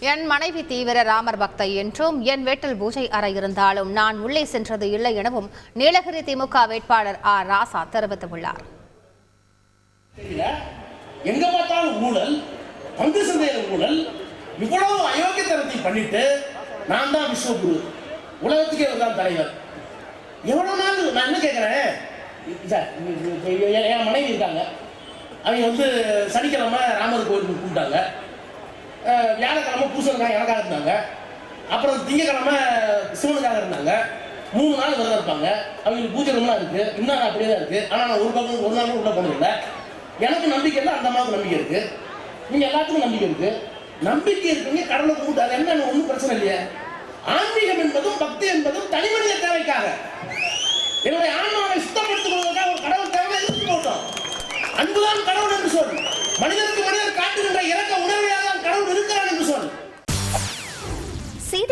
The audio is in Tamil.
என் மனைவி தீவிர ராமர் பக்தை என்றும் என் வீட்டில் பூஜை அறை இருந்தாலும் நான் உள்ளே சென்றது இல்லை எனவும் நீலகிரி திமுக வேட்பாளர் ஆர் ராசா தெரிவித்துள்ளார். எங்க பார்த்தாலும் ஊழல் பங்கு சந்தையில ஊழல் இவ்வளவு அயோக்கியத்தனத்தை பண்ணிட்டு நான் தான் விஸ்வகுரு. உலகத்துக்கே தான் தலைவர். எவ்வளவு நாள் நான் என்ன கேட்கிறேன் என் மனைவி இருக்காங்க. அவங்க வந்து சனிக்கிழமை ராமர் கோயிலுக்கு கூப்பிட்டாங்க. வியாழக்கிழமை பூசணுக்காக எனக்காக இருந்தாங்க. அப்புறம் திங்கக்கிழமை சிவனுக்காக இருந்தாங்க. மூணு நாள் விரதம் இருப்பாங்க. அவங்களுக்கு பூஜை ரூம்லாம் இருக்கு. இன்னும் அப்படியே தான் இருக்கு. ஆனால் நான் ஒரு பக்கம் ஒரு நாள் உள்ள போனதில்லை. எனக்கு நம்பிக்கை இல்லை அந்த அம்மாவுக்கு நம்பிக்கை இருக்கு. நீங்க எல்லாத்துக்கும் நம்பிக்கை இருக்கு. நம்பிக்கை இருக்குங்க கடலை கும்பிட்டு அது என்ன ஒன்றும் பிரச்சனை இல்லையே. ஆன்மீகம் என்பதும் பக்தி என்பதும் தனி மனித தேவைக்காக. என்னுடைய ஆன்மாவை சுத்தப்படுத்திக் கொள்வதற்காக ஒரு கடவுள் தேவை எதிர்த்து போட்டோம். அன்புதான் கடவுள் என்று சொல் மனிதனுக்கு மனிதன்